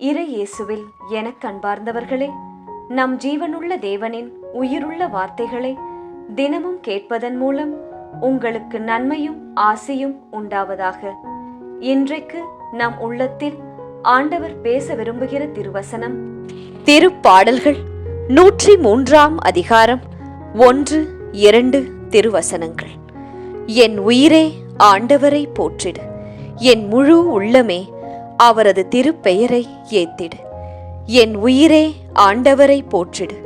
இறை இயேசுவில் எனக் கண்பார்ந்தவர்களே நம் ஜீவனுள்ள தேவனின் உயிருள்ள வார்த்தைகளை தினமும் கேட்பதன் மூலம் உங்களுக்கு நன்மையும் ஆசையும் உண்டாவதாக. இன்றைக்கு நம் உள்ளத்தில் ஆண்டவர் பேச விரும்புகிற திருவசனம் திருப்பாடல்கள் நூற்றி மூன்றாம் அதிகாரம் ஒன்று இரண்டு திருவசனங்கள். என் உயிரே ஆண்டவரை போற்றிடு என் முழு உள்ளமே அவரது திருப்பெயரை ஏத்திடு. என் உயிரே ஆண்டவரை போற்றிடு.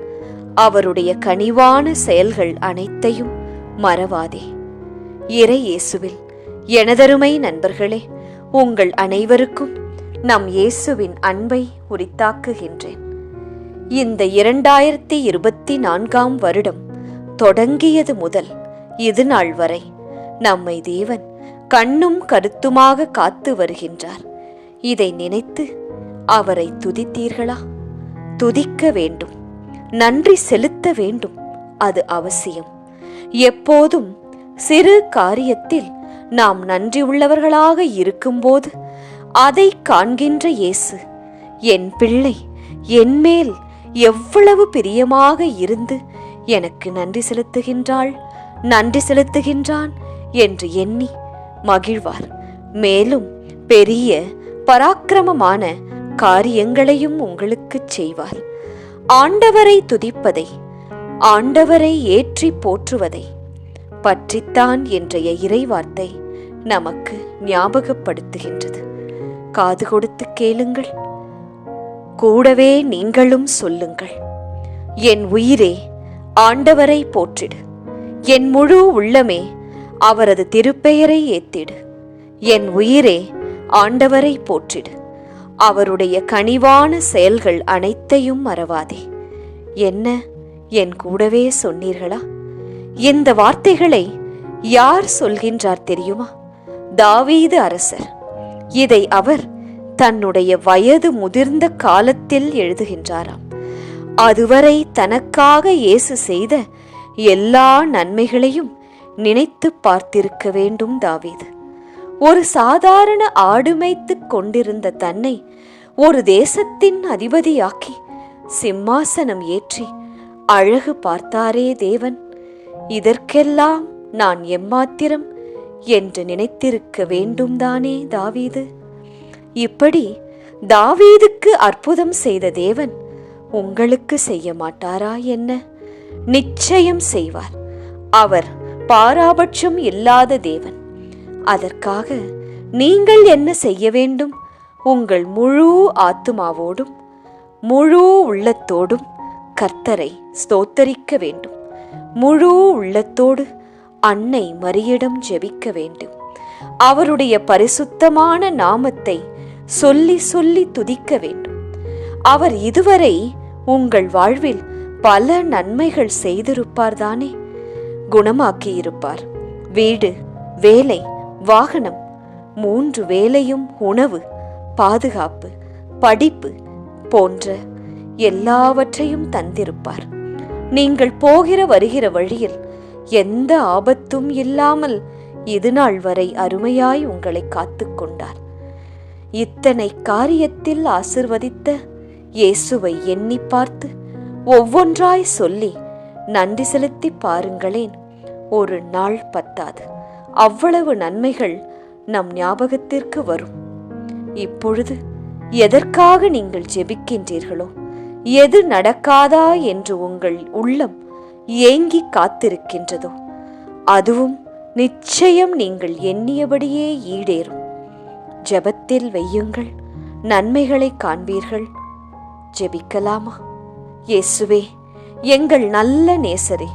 அவருடைய கனிவான செயல்கள் அனைத்தையும் மறவாதே. இறை இயேசுவில் எனதருமை நண்பர்களே உங்கள் அனைவருக்கும் நம் இயேசுவின் அன்பை உரித்தாக்குகின்றேன். இந்த இரண்டாயிரத்தி இருபத்தி நான்காம் வருடம் தொடங்கியது முதல் இது நாள் வரை நம்மை தேவன் கண்ணும் கருத்துமாக காத்து வருகின்றார். இதை நினைத்து அவரை துதித்தீர்களா? துதிக்க வேண்டும். நன்றி செலுத்த வேண்டும். அது அவசியம். எப்போதும் சிறு காரியத்தில் நாம் நன்றி உள்ளவர்களாக இருக்கும்போது அதை காண்கின்ற இயேசு என் பிள்ளை என்மேல் எவ்வளவு பிரியமாக இருந்து எனக்கு நன்றி செலுத்துகின்றாள். நன்றி செலுத்துகின்றான் என்று எண்ணி மகிழ்வார். மேலும் பெரிய பராக்கிரமமான காரியங்களையும் உங்களுக்குச் செய்வார். ஆண்டவரை துதிப்பதை ஆண்டவரை ஏற்றி போற்றுவதை பற்றித்தான் என்றைய இறைவார்த்தை நமக்கு ஞாபகப்படுத்துகின்றது. காது கொடுத்து கேளுங்கள். கூடவே நீங்களும் சொல்லுங்கள். என் உயிரே ஆண்டவரை போற்றிடு. என் முழு உள்ளமே அவரது திருப்பெயரை ஏத்திடு. என் உயிரே ஆண்டவரை போற்றிடு. அவருடைய கனிவான செயல்கள் அனைத்தையும் மறவாதே. என்ன என் கூடவே சொன்னீர்களா? இந்த வார்த்தைகளை யார் சொல்கின்றார் தெரியுமா? தாவீது அரசர். இதை அவர் தன்னுடைய வயது முதிர்ந்த காலத்தில் எழுதுகின்றாராம். அதுவரை தனக்காக இயேசு செய்த எல்லா நன்மைகளையும் நினைத்து பார்த்திருக்க வேண்டும் தாவீது. ஒரு சாதாரண ஆடு கொண்டிருந்த தன்னை ஒரு தேசத்தின் அதிபதியாக்கி சிம்மாசனம் ஏற்றி அழகு பார்த்தாரே தேவன். இதற்கெல்லாம் நான் எம்மாத்திரம் என்று நினைத்திருக்க வேண்டும் தானே தாவீது? இப்படி தாவீதுக்கு அற்புதம் செய்த தேவன் உங்களுக்கு செய்ய மாட்டாரா என்ன? நிச்சயம் செய்வார். அவர் பாராபட்சம் இல்லாத தேவன். அதற்காக நீங்கள் என்ன செய்ய வேண்டும்? உங்கள் முழு ஆத்துமாவோடும் முழு உள்ளத்தோடும் கர்த்தரை ஸ்தோத்தரிக்க வேண்டும். முழு உள்ளத்தோடு அன்னை மரியிடம் ஜெபிக்க வேண்டும். அவருடைய பரிசுத்தமான நாமத்தை சொல்லி சொல்லி துதிக்க வேண்டும். அவர் இதுவரை உங்கள் வாழ்வில் பல நன்மைகள் செய்திருப்பார்தானே குணமாக்கியிருப்பார். வீடு வேலை வாகனம் மூன்று வேலையும் உணவு பாதுகாப்பு படிப்பு போன்ற எல்லாவற்றையும் தந்திருப்பார். நீங்கள் போகிற வருகிற வழியில் எந்த ஆபத்தும் இல்லாமல் இதுநாள் வரை அருமையாய் உங்களை காத்து கொண்டார். இத்தனை காரியத்தில் ஆசிர்வதித்த இயேசுவை எண்ணி பார்த்து ஒவ்வொன்றாய் சொல்லி நன்றி செலுத்தி பாருங்களேன். ஒரு நாள் பத்தாது. அவ்வளவு நன்மைகள் நம் ஞாபகத்திற்கு வரும். இப்பொழுது எதற்காக நீங்கள் ஜெபிக்கின்றீர்களோ எது நடக்காதா என்று உங்கள் உள்ளம் ஏங்கி காத்திருக்கின்றதோ அதுவும் நிச்சயம் நீங்கள் எண்ணியபடியே ஈடேறும். ஜெபத்தில் வையுங்கள் நன்மைகளை காண்பீர்கள். ஜெபிக்கலாமா? இயேசுவே எங்கள் நல்ல நேசரே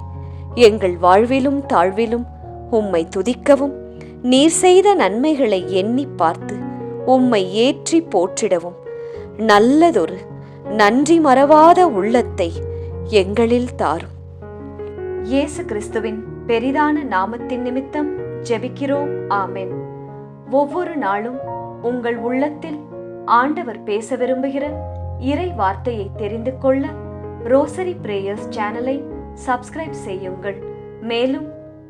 எங்கள் வாழ்விலும் தாழ்விலும் உம்மை துதிக்கவும் நீர் செய்த நன்மைகளை எண்ணி பார்த்து உம்மை ஏற்றி போற்றிடவும். நல்லதொரு நன்றி மறவாத உள்ளத்தை எங்களில் தாரும். இயேசு கிறிஸ்துவின் பெரிதான நாமத்தின் நிமித்தம் ஜெபிக்கிறோம். ஆமென். ஒவ்வொரு நாளும் உங்கள் உள்ளத்தில் ஆண்டவர் பேச விரும்புகிற இறை வார்த்தையை தெரிந்து கொள்ள ரோசரி பிரேயர்ஸ் சேனலை சப்ஸ்கிரைப் செய்யுங்கள். மேலும்